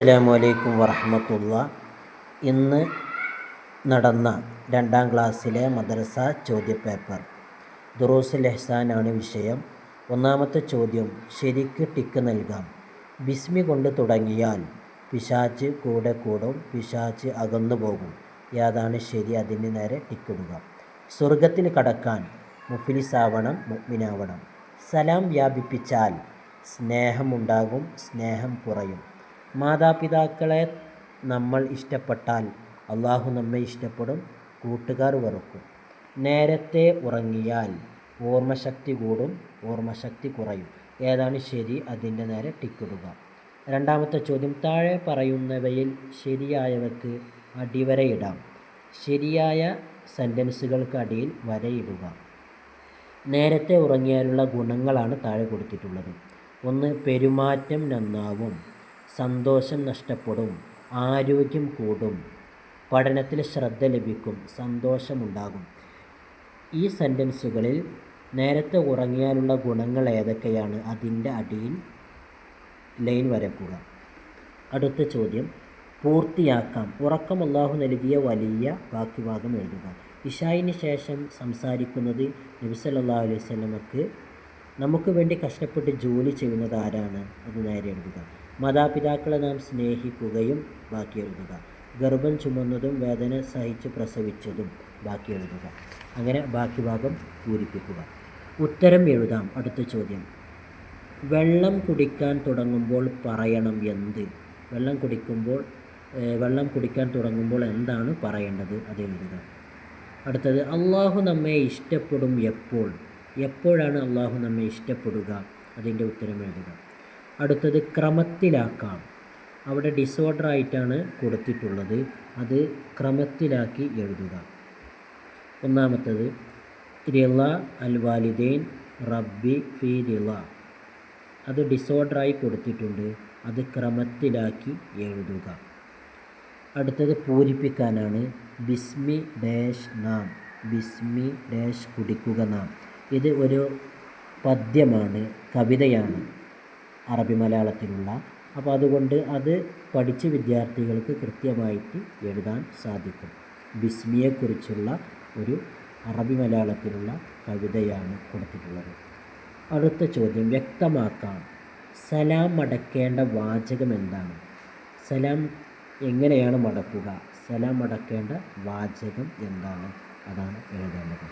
അസ്സലാമു അലൈക്കും വറഹമത്തുള്ള. ഇന്ന് നടന്ന രണ്ടാം ക്ലാസ്സിലെ മദ്രസ ചോദ്യപേപ്പർ. ദുറൂസുൽ എഹ്സാനാണ് വിഷയം. ഒന്നാമത്തെ ചോദ്യം ശരിക്ക് ടിക്ക് നൽകാം. ബിസ്മി കൊണ്ട് തുടങ്ങിയാൽ പിശാച്ച് കൂടെ കൂടും പിശാച്ച് അകന്നു പോകും. ഏതാണ് ശരി? അതിന് നേരെ ടിക്കിടുക സ്വർഗത്തിന് കടക്കാൻ മുഫിലിസാവണം മുഗ്മിനാവണം സലാം വ്യാപിപ്പിച്ചാൽ സ്നേഹമുണ്ടാകും സ്നേഹം കുറയും. മാതാപിതാക്കളെ നമ്മൾ ഇഷ്ടപ്പെട്ടാൽ അള്ളാഹു നമ്മെ ഇഷ്ടപ്പെടും കൂട്ടുകാർ വെറുക്കും. നേരത്തെ ഉറങ്ങിയാൽ ഓർമ്മശക്തി കൂടും ഓർമ്മശക്തി കുറയും. ഏതാണ് ശരി? അതിന്റെ നേരെ ടിക്കിടുക. രണ്ടാമത്തെ ചോദ്യം താഴെ പറയുന്നവയിൽ ശരിയായവയ്ക്ക് അടിവരയിടാം. ശരിയായ സെന്റൻസുകൾക്ക് അടിയിൽ വരയിടുക. നേരത്തെ ഉറങ്ങിയാലുള്ള ഗുണങ്ങളാണ് താഴെ കൊടുത്തിട്ടുള്ളത്. ഒന്ന് പെരുമാറ്റം നന്നാവും. സന്തോഷം നഷ്ടപ്പെടും ആരോഗ്യം കൂടും പഠനത്തിൽ ശ്രദ്ധ ലഭിക്കും സന്തോഷമുണ്ടാകും. ഈ സെന്റൻസുകളിൽ നേരത്തെ ഉറങ്ങിയാലുള്ള ഗുണങ്ങൾ ഏതൊക്കെയാണ്? അതിന്റെ അടിയിൽ ലൈൻ വരക്കുക അടുത്ത ചോദ്യം പൂർത്തിയാക്കാം. ഉറക്കം അള്ളാഹു നൽകിയ വലിയ ബാക്കി ഭാഗം എഴുതുക. ഇഷായിന് ശേഷം സംസാരിക്കുന്നത് നബിസല്ലാ അലൈഹി സ്വലമക്ക് നമുക്ക് വേണ്ടി കഷ്ടപ്പെട്ട് ജോലി ചെയ്യുന്നത് ആരാണ്? അത് നേരെ എഴുതുക. മാതാപിതാക്കളെ നാം സ്നേഹിക്കുകയും ബാക്കി എഴുതുക. ഗർഭം ചുമന്നതും വേദന സഹിച്ച് പ്രസവിച്ചതും ബാക്കി എഴുതുക. അങ്ങനെ ബാക്കി ഭാഗം പൂരിപ്പിക്കുക. ഉത്തരം എഴുതാം. അടുത്ത ചോദ്യം. വെള്ളം കുടിക്കാൻ തുടങ്ങുമ്പോൾ പറയണം എന്ത്? വെള്ളം കുടിക്കുമ്പോൾ വെള്ളം കുടിക്കാൻ തുടങ്ങുമ്പോൾ എന്താണ് പറയേണ്ടത്? അത് എഴുതുക. അടുത്തത് അള്ളാഹു നമ്മെ ഇഷ്ടപ്പെടും എപ്പോൾ? എപ്പോഴാണ് അള്ളാഹു നമ്മെ ഇഷ്ടപ്പെടുക? അതിന്റെ ഉത്തരം എഴുതുക. അടുത്തത് ക്രമത്തിലാക്കാം. അവിടെ ഡിസോർഡർ ആയിട്ടാണ് കൊടുത്തിട്ടുള്ളത്. അത് ക്രമത്തിലാക്കി എഴുതുക. ഒന്നാമത്തത് റിള അൽ വാലിദൈൻ റബ്ബി ഫി റിള. അത് ഡിസോർഡറായി കൊടുത്തിട്ടുണ്ട്. അത് ക്രമത്തിലാക്കി എഴുതുക. അടുത്തത് പൂരിപ്പിക്കാനാണ്. ബിസ്മി ഡാഷ് നാം. ബിസ്മി ഡാഷ് കുടിക്കുക നാം. ഇത് ഒരു പദ്യമാണ് കവിതയാണ്. അറബി മലയാളത്തിലുള്ള. അപ്പോൾ അതുകൊണ്ട് അത് പഠിച്ച വിദ്യാർത്ഥികൾക്ക് കൃത്യമായിട്ട് എഴുതാൻ സാധിക്കും. ബിസ്മിയെക്കുറിച്ചുള്ള ഒരു അറബി മലയാളത്തിലുള്ള കവിതയാണ് കൊടുത്തിട്ടുള്ളത്. അടുത്ത ചോദ്യം വ്യക്തമാക്കാം. സലാം മടക്കേണ്ട വാചകം എന്താണ്? സലാം എങ്ങനെയാണ് മടക്കുക? സലാം മടക്കേണ്ട വാചകം എന്താണ്? അതാണ് എഴുതേണ്ടത്.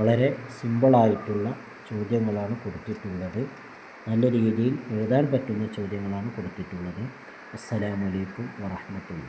വളരെ സിമ്പിളായിട്ടുള്ള ചോദ്യങ്ങളാണ് കൊടുത്തിട്ടുള്ളത്. നല്ല രീതിയിൽ എഴുതാൻ പറ്റുന്ന ചോദ്യങ്ങളാണ് കൊടുത്തിട്ടുള്ളത്. അസ്സലാമലൈക്കും വറഹമത്തുള്ള